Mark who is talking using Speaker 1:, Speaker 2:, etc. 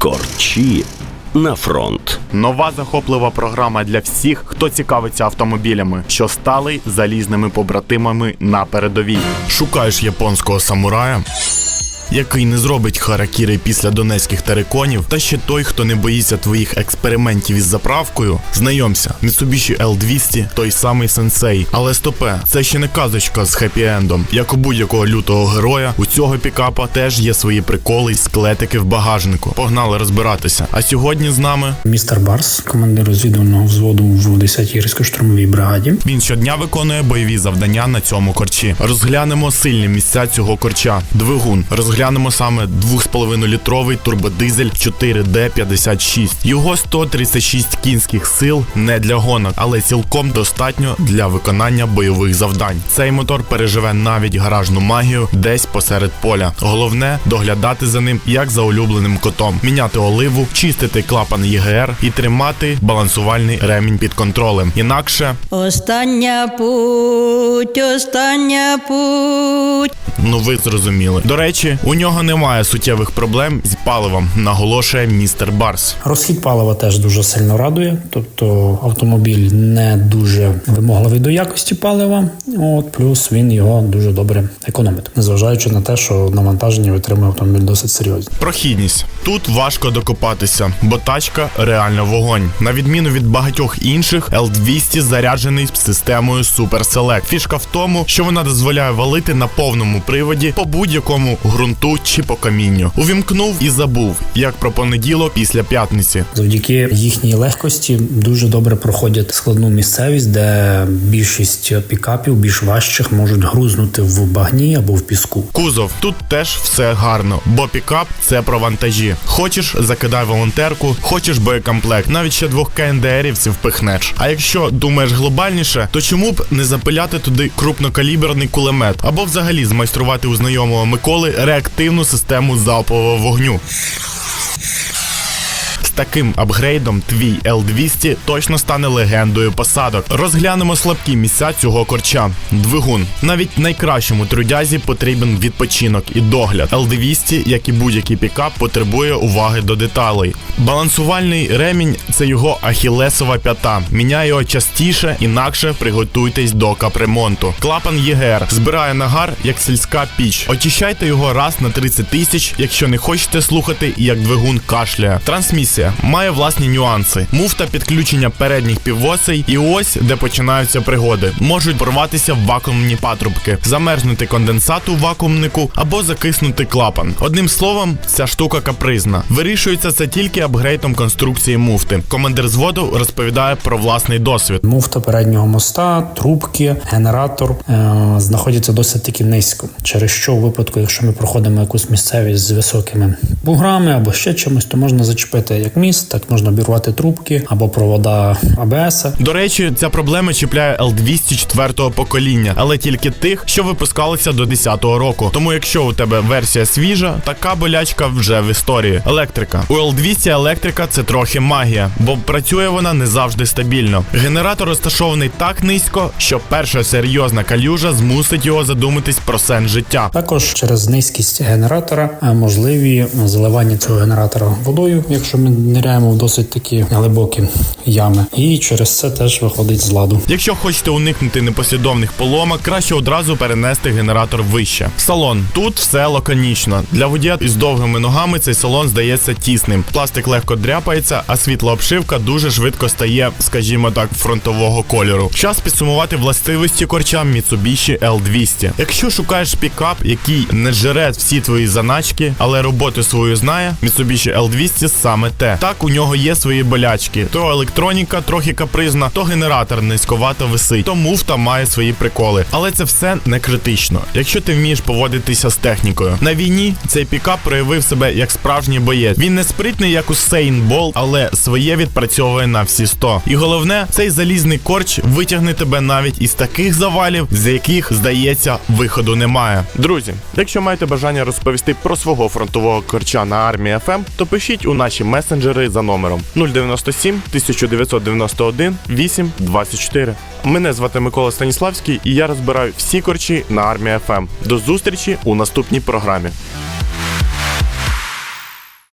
Speaker 1: Корчі на фронт.
Speaker 2: Нова захоплива програма для всіх, хто цікавиться автомобілями, що стали залізними побратимами на передовій.
Speaker 3: Шукаєш японського самурая, який не зробить харакіри після донецьких териконів, та ще той, хто не боїться твоїх експериментів із заправкою. Знайомся, Mitsubishi L200 той самий сенсей. Але стопе, це ще не казочка з хеппі-ендом. Як у будь-якого лютого героя, у цього пікапа теж є свої приколи й склетики в багажнику. Погнали розбиратися. А сьогодні з нами
Speaker 4: Містер Барс, командир розвідувального взводу в 10-й гірсько-штурмовій бригаді.
Speaker 3: Він щодня виконує бойові завдання на цьому корчі. Розглянемо сильні місця цього корча. Двигун. Розглянемо саме 2,5 літровий турбодизель 4D56. Його 136 кінських сил не для гонок, але цілком достатньо для виконання бойових завдань. Цей мотор переживе навіть гаражну магію десь посеред поля. Головне доглядати за ним як за улюбленим котом, міняти оливу, чистити клапан ЄГР і тримати балансувальний ремінь під контролем. Інакше
Speaker 5: Остання путь, остання путь.
Speaker 3: Ну, ви зрозуміли. До речі, у нього немає суттєвих проблем з паливом, наголошує містер Барс.
Speaker 4: Розхід палива теж дуже сильно радує, тобто автомобіль не дуже вимогливий до якості палива. От плюс він його дуже добре економить, незважаючи на те, що навантаження витримує автомобіль досить серйозно.
Speaker 3: Прохідність тут важко докопатися, бо тачка реально вогонь. На відміну від багатьох інших, L200 заряджений системою Super Select. Фішка в тому, що вона дозволяє валити на повному приводі по будь-якому ґрунту чи по камінню. Увімкнув і забув, як про понеділок після п'ятниці.
Speaker 4: Завдяки їхній легкості дуже добре проходять складну місцевість, де більшість пікапів більш важчих можуть грузнути в багні або в піску.
Speaker 3: Кузов тут теж все гарно, бо пікап це про вантажі. Хочеш, закидай волонтерку, хочеш боєкомплект, навіть ще двох КНДРівців пихнеш. А якщо думаєш глобальніше, то чому б не запиляти туди крупнокаліберний кулемет або взагалі змайструвати у знайомого Миколи реактивну систему залпового вогню. З таким апгрейдом твій L200 точно стане легендою посадок. Розглянемо слабкі місця цього корча. Двигун. Навіть найкращому трудязі потрібен відпочинок і догляд. L200, як і будь-який пікап, потребує уваги до деталей. Балансувальний ремінь це його ахілесова п'ята. Міняй його частіше, інакше приготуйтесь до капремонту. Клапан ЄГР збирає нагар як сільська піч. Очищайте його раз на 30 тисяч, якщо не хочете слухати, як двигун кашляє. Трансмісія має власні нюанси. Муфта підключення передніх півосей, і ось де починаються пригоди. Можуть порватися вакуумні патрубки, замерзнути конденсат у вакуумнику або закиснути клапан. Одним словом, ця штука капризна. Вирішується це тільки апгрейдом конструкції муфти. Командир зводу розповідає про власний досвід.
Speaker 4: Муфта переднього моста, трубки, генератор е- знаходяться досить таки низько. Через що у випадку, якщо ми проходимо якусь місцевість з високими буграми або ще чимось, то можна зачепити як міст, так можна обірвати трубки або провода АБС.
Speaker 3: До речі, ця проблема чіпляє L200 четвертого покоління, але тільки тих, що випускалися до 10-го року. Тому якщо у тебе версія свіжа, така болячка вже в історії. Електрика. У L200 електрика це трохи магія, бо працює вона не завжди стабільно. Генератор розташований так низько, що перша серйозна калюжа змусить його задуматись про сенс життя.
Speaker 4: Також через низькість генератора е, можливі заливання цього генератора водою, якщо ми ниряємо в досить такі глибокі ями, і через це теж виходить з ладу.
Speaker 3: Якщо хочете уникнути непослідовних поломок, краще одразу перенести генератор вище. Салон тут все лаконічно. Для водія із довгими ногами цей салон здається тісним. Пластик легко дряпається, а світла обшивка дуже швидко стає, скажімо так, фронтового кольору. Час підсумувати властивості корча Mitsubishi L200. Якщо шукаєш пікап, який не жере всі твої заначки, але роботу свою знає, Mitsubishi L200 саме те. Так у нього є свої болячки. То електроніка трохи капризна, то генератор низьковато висить, то муфта має свої приколи. Але це все не критично, якщо ти вмієш поводитися з технікою. На війні цей пікап проявив себе як справжній боєць. Він не спритний, як Усейн Бол, але своє відпрацьовує на всі 100. І головне, цей залізний корч витягне тебе навіть із таких завалів, з яких здається виходу немає. Друзі, якщо маєте бажання розповісти про свого фронтового корча на армії ФМ, то пишіть у наші месенджери за номером 097 1991 8 24. Мене звати Микола Станіславський, і я розбираю всі корчі на армія ФМ. До зустрічі у наступній програмі.